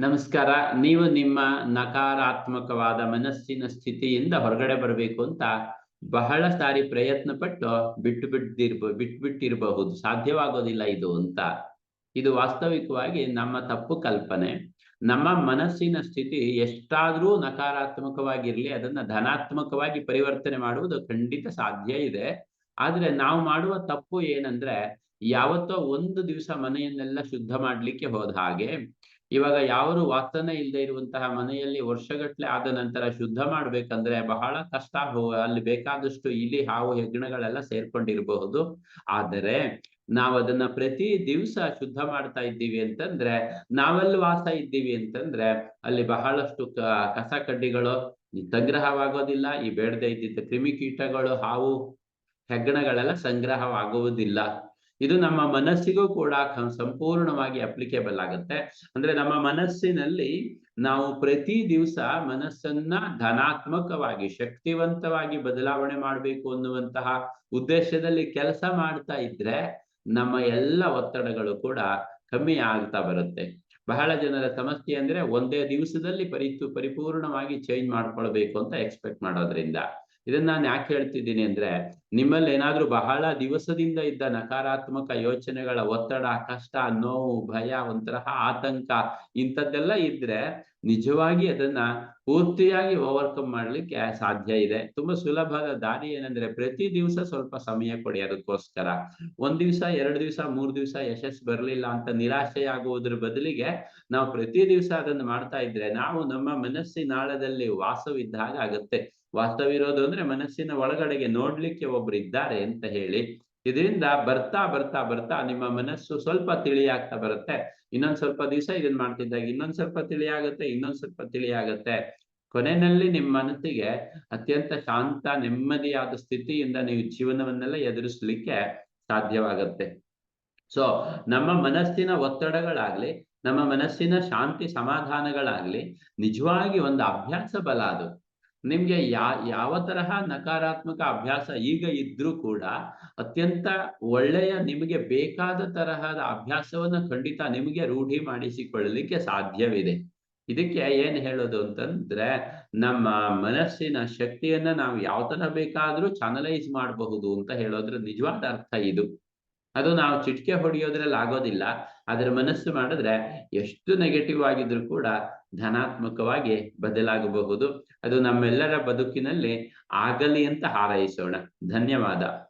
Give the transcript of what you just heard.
ನಮಸ್ಕಾರ, ನೀವು ನಿಮ್ಮ ನಕಾರಾತ್ಮಕವಾದ ಮನಸ್ಸಿನ ಸ್ಥಿತಿಯಿಂದ ಹೊರಗಡೆ ಬರಬೇಕು ಅಂತ ಬಹಳ ಸಾರಿ ಪ್ರಯತ್ನ ಪಟ್ಟು ಬಿಟ್ಟು ಬಿಟ್ಟಿರ್ಬ ಬಿಟ್ಟು ಬಿಟ್ಟಿರಬಹುದು. ಸಾಧ್ಯವಾಗೋದಿಲ್ಲ ಇದು ಅಂತ. ಇದು ವಾಸ್ತವಿಕವಾಗಿ ನಮ್ಮ ತಪ್ಪು ಕಲ್ಪನೆ. ನಮ್ಮ ಮನಸ್ಸಿನ ಸ್ಥಿತಿ ಎಷ್ಟಾದ್ರೂ ನಕಾರಾತ್ಮಕವಾಗಿರ್ಲಿ, ಅದನ್ನ ಧನಾತ್ಮಕವಾಗಿ ಪರಿವರ್ತನೆ ಮಾಡುವುದು ಖಂಡಿತ ಸಾಧ್ಯ ಇದೆ. ಆದ್ರೆ ನಾವು ಮಾಡುವ ತಪ್ಪು ಏನಂದ್ರೆ, ಯಾವತ್ತೋ ಒಂದು ದಿವಸ ಮನೆಯನ್ನೆಲ್ಲ ಶುದ್ಧ ಮಾಡ್ಲಿಕ್ಕೆ ಹೋದ ಹಾಗೆ ಇವಾಗ ಯಾರು ವಾಸನೆ ಇಲ್ಲದೆ ಇರುವಂತಹ ಮನೆಯಲ್ಲಿ ವರ್ಷಗಟ್ಲೆ ಆದ ನಂತರ ಶುದ್ಧ ಮಾಡ್ಬೇಕಂದ್ರೆ ಬಹಳ ಕಷ್ಟ ಅಲ್ಲಿ ಬೇಕಾದಷ್ಟು ಇಲಿ, ಹಾವು ಹೆಗ್ಣಗಳೆಲ್ಲ ಸೇರ್ಕೊಂಡಿರಬಹುದು. ಆದರೆ ನಾವ್ ಅದನ್ನ ಪ್ರತಿ ದಿವಸ ಶುದ್ಧ ಮಾಡ್ತಾ ಇದ್ದೀವಿ ಅಂತಂದ್ರೆ, ನಾವೆಲ್ಲಿ ವಾಸ ಇದ್ದೀವಿ ಅಂತಂದ್ರೆ ಅಲ್ಲಿ ಬಹಳಷ್ಟು ಕಸ ಕಡ್ಡಿಗಳು ಸಂಗ್ರಹವಾಗೋದಿಲ್ಲ ಈ ಬೇಡದೆ ಇದ್ದಿದ್ದ ಕ್ರಿಮಿಕೀಟಗಳು ಹಾವು, ಹೆಗ್ಗಣಗಳೆಲ್ಲ ಸಂಗ್ರಹವಾಗುವುದಿಲ್ಲ. ಇದು ನಮ್ಮ ಮನಸ್ಸಿಗೂ ಕೂಡ ಸಂಪೂರ್ಣವಾಗಿ ಅಪ್ಲಿಕೇಬಲ್ ಆಗುತ್ತೆ. ಅಂದ್ರೆ ನಮ್ಮ ಮನಸ್ಸಿನಲ್ಲಿ ನಾವು ಪ್ರತಿ ದಿವಸ ಮನಸ್ಸನ್ನ ಧನಾತ್ಮಕವಾಗಿ, ಶಕ್ತಿವಂತವಾಗಿ ಬದಲಾವಣೆ ಮಾಡಬೇಕು ಅನ್ನುವಂತಹ ಉದ್ದೇಶದಲ್ಲಿ ಕೆಲಸ ಮಾಡ್ತಾ ಇದ್ರೆ ನಮ್ಮ ಎಲ್ಲ ಒತ್ತಡಗಳು ಕೂಡ ಕಮ್ಮಿ ಆಗ್ತಾ ಬರುತ್ತೆ. ಬಹಳ ಜನರ ಸಮಸ್ಯೆ ಅಂದ್ರೆ ಒಂದೇ ದಿವಸದಲ್ಲಿ ಪರಿತು ಪರಿಪೂರ್ಣವಾಗಿ ಚೇಂಜ್ ಮಾಡ್ಕೊಳ್ಬೇಕು ಅಂತ ಎಕ್ಸ್ಪೆಕ್ಟ್ ಮಾಡೋದ್ರಿಂದ. ಇದನ್ನ ನಾನು ಯಾಕೆ ಹೇಳ್ತಿದ್ದೀನಿ ಅಂದ್ರೆ, ನಿಮ್ಮಲ್ಲಿ ಏನಾದ್ರೂ ಬಹಳ ದಿವಸದಿಂದ ಇದ್ದ ನಕಾರಾತ್ಮಕ ಯೋಚನೆಗಳ ಒತ್ತಡ, ಕಷ್ಟ, ನೋವು, ಭಯ, ಒಂಥರಹ ಆತಂಕ, ಇಂಥದ್ದೆಲ್ಲ ಇದ್ರೆ ನಿಜವಾಗಿ ಅದನ್ನ ಪೂರ್ತಿಯಾಗಿ ಓವರ್ಕಮ್ ಮಾಡ್ಲಿಕ್ಕೆ ಸಾಧ್ಯ ಇದೆ. ತುಂಬಾ ಸುಲಭದ ದಾರಿ ಏನಂದ್ರೆ, ಪ್ರತಿ ದಿವಸ ಸ್ವಲ್ಪ ಸಮಯ ಕೊಡಿ ಅದಕ್ಕೋಸ್ಕರ. ಒಂದ್ ದಿವಸ, ಎರಡು ದಿವಸ, ಮೂರ್ ದಿವಸ ಯಶಸ್ ಬರ್ಲಿಲ್ಲ ಅಂತ ನಿರಾಶೆಯಾಗುವುದ್ರ ಬದಲಿಗೆ ನಾವು ಪ್ರತಿ ದಿವಸ ಅದನ್ನ ಮಾಡ್ತಾ ಇದ್ರೆ, ನಾವು ನಮ್ಮ ಮನಸ್ಸಿನಾಳದಲ್ಲಿ ವಾಸವಿದ್ದಾಗ ಆಗತ್ತೆ. ವಾಸ್ತವಿರೋದು ಅಂದ್ರೆ ಮನಸ್ಸಿನ ಒಳಗಡೆಗೆ ನೋಡ್ಲಿಕ್ಕೆ ಒಬ್ರು ಇದ್ದಾರೆ ಅಂತ ಹೇಳಿ. ಇದರಿಂದ ಬರ್ತಾ ಬರ್ತಾ ಬರ್ತಾ ನಿಮ್ಮ ಮನಸ್ಸು ಸ್ವಲ್ಪ ತಿಳಿಯಾಗ್ತಾ ಬರುತ್ತೆ. ಇನ್ನೊಂದ್ ಸ್ವಲ್ಪ ದಿವಸ ಇದನ್ ಮಾಡ್ತಿದ್ದಾಗ ಇನ್ನೊಂದ್ ಸ್ವಲ್ಪ ತಿಳಿಯಾಗುತ್ತೆ ಇನ್ನೊಂದ್ ಸ್ವಲ್ಪ ತಿಳಿಯಾಗುತ್ತೆ ಕೊನೆಯಲ್ಲಿ ನಿಮ್ಮ ಮನಸ್ಸಿಗೆ ಅತ್ಯಂತ ಶಾಂತ, ನೆಮ್ಮದಿಯಾದ ಸ್ಥಿತಿಯಿಂದ ನೀವು ಜೀವನವನ್ನೆಲ್ಲ ಎದುರಿಸ್ಲಿಕ್ಕೆ ಸಾಧ್ಯವಾಗತ್ತೆ. ಸೊ ನಮ್ಮ ಮನಸ್ಸಿನ ಒತ್ತಡಗಳಾಗ್ಲಿ, ನಮ್ಮ ಮನಸ್ಸಿನ ಶಾಂತಿ ಸಮಾಧಾನಗಳಾಗ್ಲಿ, ನಿಜವಾಗಿ ಒಂದು ಅಭ್ಯಾಸ ಬಲ ಅದು. ನಿಮ್ಗೆ ಯಾ, ಯಾವ ತರಹ ನಕಾರಾತ್ಮಕ ಅಭ್ಯಾಸ ಈಗ ಇದ್ರೂ ಕೂಡ ಅತ್ಯಂತ ಒಳ್ಳೆಯ ನಿಮಗೆ ಬೇಕಾದ ತರಹದ ಅಭ್ಯಾಸವನ್ನ ಖಂಡಿತ ನಿಮಗೆ ರೂಢಿ ಮಾಡಿಸಿಕೊಳ್ಳಲಿಕ್ಕೆ ಸಾಧ್ಯವಿದೆ. ಇದಕ್ಕೆ ಏನ್ ಹೇಳೋದು ಅಂತಂದ್ರೆ ನಮ್ಮ ಮನಸ್ಸಿನ ಶಕ್ತಿಯನ್ನ ನಾವು ಯಾವ ತರ ಬೇಕಾದ್ರೂ ಚಾನಲೈಸ್ ಮಾಡಬಹುದು ಅಂತ ಹೇಳೋದ್ರ ನಿಜವಾದ ಅರ್ಥ ಇದು. ಅದು ನಾವು ಚಿಟಿಕೆ ಹೊಡೆಯೋದ್ರಲ್ಲಿ ಆಗೋದಿಲ್ಲ. ಅದರ ಮನಸ್ಸು ಮಾಡಿದ್ರೆ ಎಷ್ಟು ನೆಗೆಟಿವ್ ಆಗಿದ್ರು ಕೂಡ ಧನಾತ್ಮಕವಾಗಿ ಬದಲಾಗಬಹುದು. ಅದು ನಮ್ಮೆಲ್ಲರ ಬದುಕಿನಲ್ಲಿ ಆಗಲಿ ಅಂತ ಹಾರೈಸೋಣ. ಧನ್ಯವಾದ.